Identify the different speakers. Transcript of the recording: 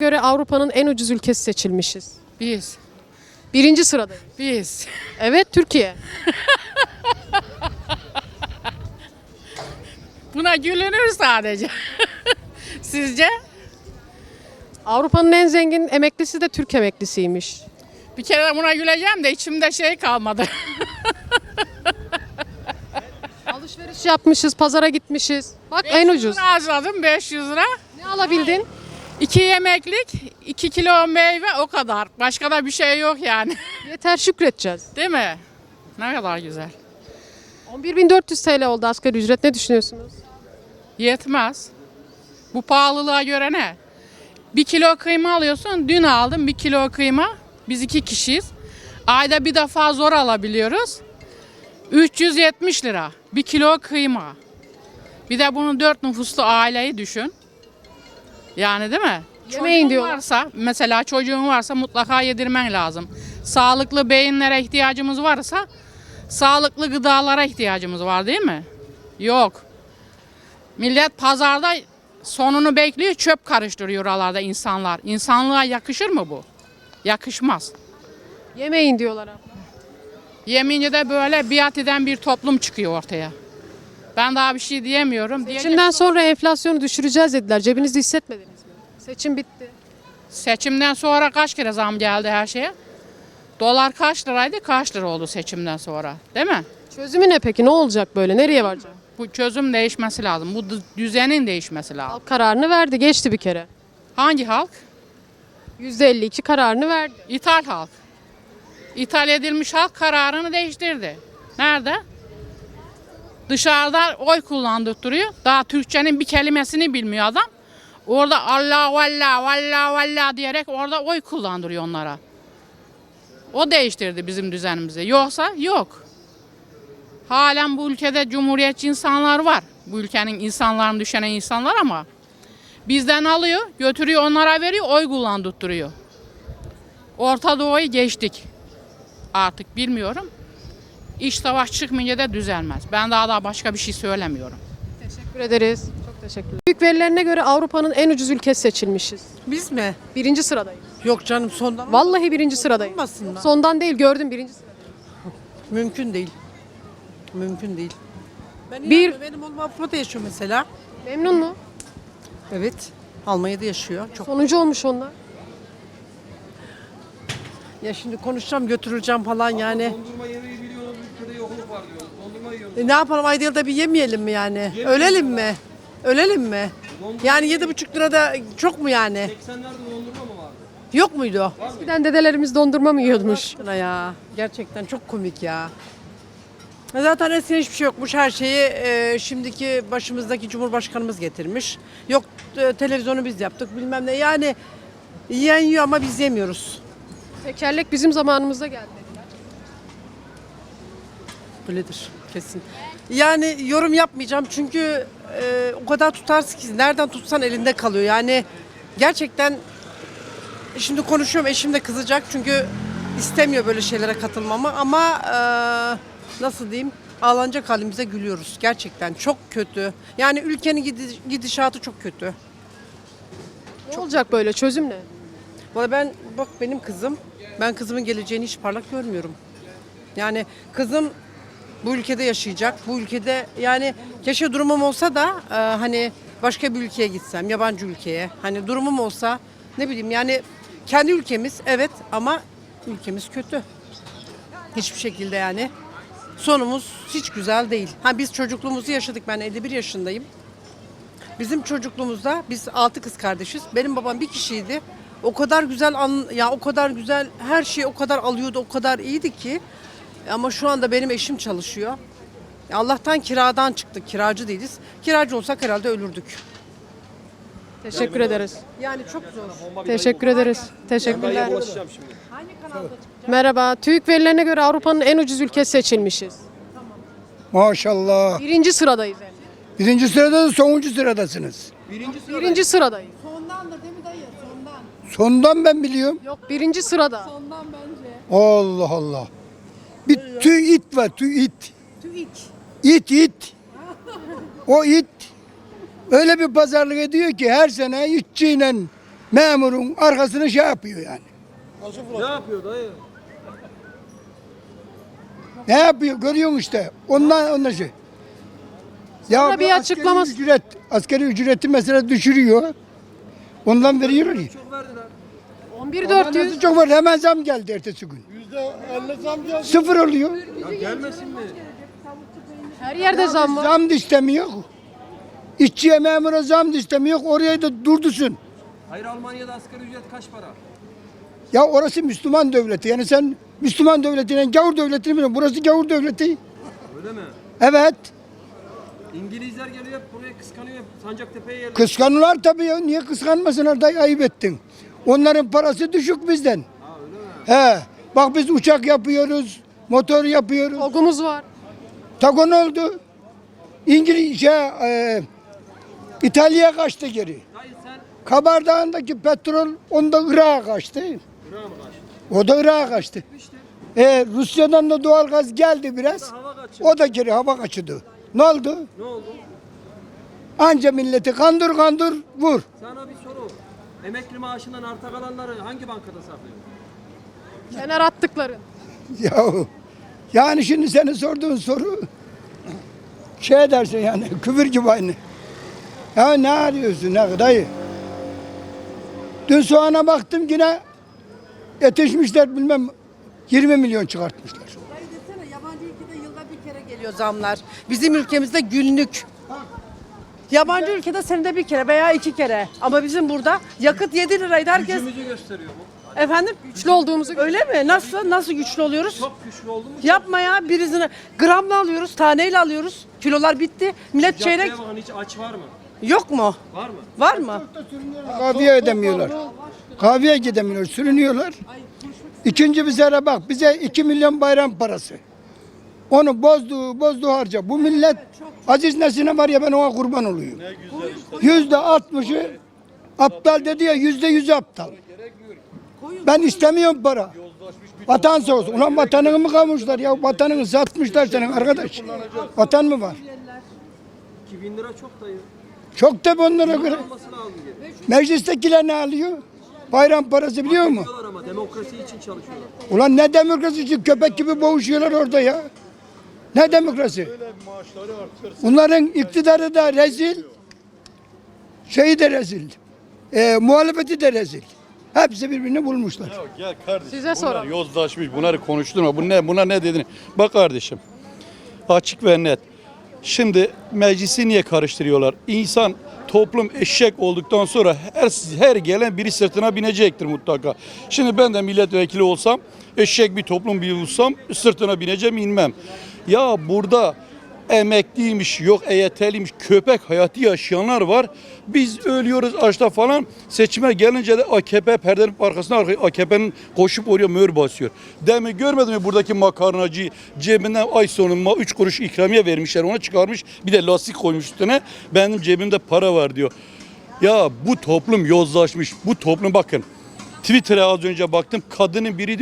Speaker 1: göre Avrupa'nın en ucuz ülkesi seçilmişiz.
Speaker 2: Biz.
Speaker 1: Birinci sıradayız.
Speaker 2: Biz.
Speaker 1: Evet Türkiye.
Speaker 2: Buna gülünür sadece. Sizce?
Speaker 1: Avrupa'nın en zengin emeklisi de Türk emeklisiymiş.
Speaker 2: Bir kere buna güleceğim de içimde şey kalmadı.
Speaker 1: Alışveriş yapmışız, pazara gitmişiz. Bak en
Speaker 2: 500
Speaker 1: ucuz.
Speaker 2: lira harcadım 500 lira.
Speaker 1: Ne alabildin?
Speaker 2: İki yemeklik, 2 kilo meyve o kadar. Başka da bir şey yok yani.
Speaker 1: Yeter şükredeceğiz.
Speaker 2: Değil mi? Ne kadar güzel.
Speaker 1: 11.400 TL oldu asgari ücret. Ne düşünüyorsunuz?
Speaker 2: Yetmez. Bu pahalılığa göre ne? Bir kilo kıyma alıyorsun. Dün aldım bir kilo kıyma. Biz iki kişiyiz. Ayda bir defa zor alabiliyoruz. 370 lira. Bir kilo kıyma. Bir de bunun dört nüfuslu aileyi düşün. Yani değil mi?
Speaker 1: Yemeyin
Speaker 2: Çocuğun
Speaker 1: diyorlar.
Speaker 2: varsa, mesela çocuğun varsa mutlaka yedirmen lazım. Sağlıklı beyinlere ihtiyacımız varsa sağlıklı gıdalara ihtiyacımız var değil mi? Yok. Millet pazarda sonunu bekliyor, çöp karıştırıyor oralarda insanlar. İnsanlığa yakışır mı bu? Yakışmaz.
Speaker 1: Yemeyin diyorlar abla.
Speaker 2: Yemince de böyle biat eden bir toplum çıkıyor ortaya. Ben daha bir şey diyemiyorum.
Speaker 1: Seçimden sonra enflasyonu düşüreceğiz dediler. Cebinizde hissetmediniz? Seçim bitti.
Speaker 2: Seçimden sonra kaç kere zam geldi her şeye? Dolar kaç liraydı? Kaç lira oldu seçimden sonra? Değil mi?
Speaker 1: Çözümü ne peki? Ne olacak böyle? Nereye varacak?
Speaker 2: Bu çözüm değişmesi lazım. Bu dü- düzenin değişmesi lazım.
Speaker 1: Halk kararını verdi. Geçti bir kere.
Speaker 2: Hangi halk?
Speaker 1: %52 kararını verdi.
Speaker 2: İthal halk. İthal edilmiş halk kararını değiştirdi. Nerede? Dışarıda oy kullandırtırıyor. Daha Türkçenin bir kelimesini bilmiyor adam. Orada Allah valla valla valla diyerek orada oy kullandırıyor onlara. O değiştirdi bizim düzenimizi. Yoksa yok. Halen bu ülkede cumhuriyetçi insanlar var. Bu ülkenin insanlarını düşenen insanlar ama bizden alıyor, götürüyor onlara veriyor, oy kullandırtırıyor. Orta Doğu'yu geçtik. Artık bilmiyorum. İş savaş çıkmayınca da düzelmez. Ben daha daha başka bir şey söylemiyorum.
Speaker 1: Teşekkür ederiz. Çok teşekkürler. Büyük verilerine göre Avrupa'nın en ucuz ülkesi seçilmişiz.
Speaker 3: Biz mi?
Speaker 1: Birinci sıradayız.
Speaker 3: Yok canım sondan
Speaker 1: Vallahi birinci sıradayız.
Speaker 3: olmasınlar.
Speaker 1: Sondan değil gördüm birinci sırada.
Speaker 3: Mümkün değil. Mümkün değil. Ben
Speaker 1: Bir-
Speaker 3: bir benim oğlum Avrupa'da yaşıyor mesela.
Speaker 1: Memnun mu?
Speaker 3: Evet. Almanya'da yaşıyor. Çok.
Speaker 1: Sonuncu olmuş onlar.
Speaker 3: Ya şimdi konuşacağım, götürüleceğim falan yani.
Speaker 4: Dondurma yemeği biliyoruz, ülkede yokluk var diyoruz. Dondurma yiyoruz.
Speaker 3: E ne yapalım ayda yılda bir yemeyelim mi yani? Ölelim mi? Ölelim mi? Yani yedi buçuk lirada çok mu yani?
Speaker 4: 80'lerde dondurma mı vardı?
Speaker 3: Yok muydu?
Speaker 1: Eskiden dedelerimiz dondurma mı yiyormuş?
Speaker 3: Ya. Gerçekten çok komik ya. Zaten eskiden hiçbir şey yokmuş. Her şeyi e, şimdiki başımızdaki Cumhurbaşkanımız getirmiş. Yok e, televizyonu biz yaptık bilmem ne. Yani yiyen yiyor ama biz yemiyoruz.
Speaker 1: Tekerlek bizim zamanımızda geldi. dediler.
Speaker 3: Öyledir kesin. Yani yorum yapmayacağım çünkü e, o kadar tutarsın ki nereden tutsan elinde kalıyor. Yani gerçekten şimdi konuşuyorum eşim de kızacak çünkü istemiyor böyle şeylere katılmamı ama e, nasıl diyeyim ağlanacak halimize gülüyoruz. Gerçekten çok kötü. Yani ülkenin gidi- gidişatı çok kötü.
Speaker 1: Ne olacak böyle? Çözüm ne?
Speaker 3: Valla ben bak benim kızım ben kızımın geleceğini hiç parlak görmüyorum. Yani kızım bu ülkede yaşayacak. Bu ülkede yani keşke durumum olsa da e, hani başka bir ülkeye gitsem, yabancı ülkeye. Hani durumum olsa ne bileyim yani kendi ülkemiz evet ama ülkemiz kötü. Hiçbir şekilde yani. Sonumuz hiç güzel değil. Ha biz çocukluğumuzu yaşadık. Ben 51 yaşındayım. Bizim çocukluğumuzda biz altı kız kardeşiz. Benim babam bir kişiydi. O kadar güzel an, ya o kadar güzel her şeyi o kadar alıyordu, o kadar iyiydi ki. Ama şu anda benim eşim çalışıyor. Allah'tan kiradan çıktık. Kiracı değiliz. Kiracı olsak herhalde ölürdük.
Speaker 1: Teşekkür ederiz.
Speaker 3: Yani çok zor.
Speaker 1: Teşekkür ederiz. Teşekkürler.
Speaker 4: Şimdi.
Speaker 1: Merhaba. TÜİK verilerine göre Avrupa'nın en ucuz ülkesi seçilmişiz.
Speaker 5: Maşallah.
Speaker 1: Birinci sıradayız. yani.
Speaker 5: Birinci sırada da sonuncu sıradasınız.
Speaker 1: Birinci sıradayız.
Speaker 5: Sondan ben biliyorum.
Speaker 1: Yok birinci sırada.
Speaker 5: Allah Allah. Bir tüy it var tüy it. İt it. O it öyle bir pazarlık ediyor ki her sene itçiyle memurun arkasını şey yapıyor yani.
Speaker 4: Ne yapıyor dayı?
Speaker 5: Ne yapıyor görüyorsun işte. Ondan ondan şey. Ya
Speaker 1: Sonra
Speaker 5: bu
Speaker 1: bir
Speaker 5: askeri
Speaker 1: açıklaması-
Speaker 5: Ücret, askeri ücreti mesela düşürüyor. Ondan veriyorlar ya.
Speaker 4: Çok verdiler.
Speaker 1: 11400
Speaker 5: Nasıl çok var hemen zam geldi ertesi gün. Sıfır oluyor.
Speaker 4: Ya gelmesin mi?
Speaker 1: her yerde zam var.
Speaker 5: Zam da istemiyor. İşçiye memura zam da istemiyor. Oraya da durdusun.
Speaker 4: Hayır Almanya'da asgari ücret kaç para?
Speaker 5: Ya orası Müslüman devleti. Yani sen Müslüman devletine gavur devletini biliyorsun. Burası gavur devleti.
Speaker 4: Öyle mi?
Speaker 5: Evet.
Speaker 4: İngilizler geliyor buraya kıskanıyor. Sancaktepe'ye yerleşiyor.
Speaker 5: Kıskanırlar tabii ya. Niye kıskanmasınlar dayı ayıp ettin. Onların parası düşük bizden.
Speaker 4: Ha öyle mi?
Speaker 5: He. Bak biz uçak yapıyoruz. Motor yapıyoruz.
Speaker 1: Ogumuz var.
Speaker 5: Tagon oldu. İngiliz şey, e, İtalya'ya kaçtı geri. Kabardağ'ındaki petrol onda Irak'a kaçtı.
Speaker 4: Irak'a mı kaçtın?
Speaker 5: O da Irak'a kaçtı.
Speaker 4: İşte
Speaker 5: E, Rusya'dan da doğalgaz geldi biraz.
Speaker 4: hava kaçıyor.
Speaker 5: O da geri hava kaçırdı. Ne oldu?
Speaker 4: Ne oldu?
Speaker 5: Anca milleti kandır kandır vur.
Speaker 4: Sana bir soru. Emekli maaşından arta kalanları hangi bankada saklıyor?
Speaker 1: Kenar attıkları.
Speaker 5: Ya yani şimdi senin sorduğun soru şey dersin yani küfür gibi aynı. Ya ne arıyorsun ne dayı? Dün soğana baktım yine yetişmişler bilmem 20 milyon çıkartmışlar.
Speaker 3: Hayır desene yabancı ülkede yılda bir kere geliyor zamlar. Bizim ülkemizde günlük. Yabancı ülkede senede bir kere veya iki kere. Ama bizim burada yakıt 7 liraydı herkes.
Speaker 4: Gücümüzü gösteriyor bu.
Speaker 3: Efendim?
Speaker 1: Güçlü olduğumuzu
Speaker 3: Öyle mi? Nasıl? Nasıl güçlü oluyoruz?
Speaker 4: Çok güçlü oldu mu?
Speaker 3: Yapma ya birisini gramla alıyoruz, taneyle alıyoruz. Kilolar bitti. Millet çeyrek
Speaker 4: Caddeye bakın hiç aç var mı?
Speaker 3: yok mu?
Speaker 4: Var mı?
Speaker 3: Var mı?
Speaker 5: Kahveye ödemiyorlar. Kahveye gidemiyorlar, sürünüyorlar. İkinci bir sene bak bize 2 milyon bayram parası. Onu bozdu, bozdu harca. Bu millet Aziz Nesin'e var ya ben ona kurban oluyorum. Yüzde altmışı aptal dedi ya yüzde yüzü aptal. Ben istemiyorum para. Vatan sağ olsun. Ulan vatanını mı kavmuşlar ya? Vatanını satmışlar senin arkadaş. Vatan mı var?
Speaker 4: 2000 lira çok dayı.
Speaker 5: Çok da onlara göre. Meclistekiler ne alıyor? Bayram parası biliyor musun?
Speaker 4: Diyorlar ama demokrasi için çalışıyorlar.
Speaker 5: Ulan ne demokrasi için köpek gibi boğuşuyorlar orada ya. Ne demokrasi? Bunların iktidarı da rezil, şeyi de rezil, e, muhalefeti de rezil. Hepsi birbirini bulmuşlar.
Speaker 6: Gel kardeşim.
Speaker 1: Size
Speaker 6: bunlar
Speaker 1: soralım.
Speaker 6: yozlaşmış. Bunları konuşturma. Bu ne, buna ne dedin? Bak kardeşim. Açık ve net. Şimdi meclisi niye karıştırıyorlar? İnsan toplum eşek olduktan sonra her her gelen biri sırtına binecektir mutlaka. Şimdi ben de milletvekili olsam eşek bir toplum bir olsam sırtına bineceğim inmem. Ya burada emekliymiş, yok EYT'liymiş, köpek hayatı yaşayanlar var. Biz ölüyoruz açta falan. Seçime gelince de AKP perdenin arkasına AKP'nin koşup oraya mühür basıyor. Demin görmedin mi buradaki makarnacı cebinden ay sonu 3 kuruş ikramiye vermişler ona çıkarmış bir de lastik koymuş üstüne. Benim cebimde para var diyor. Ya bu toplum yozlaşmış. Bu toplum bakın. Twitter'a az önce baktım kadının biri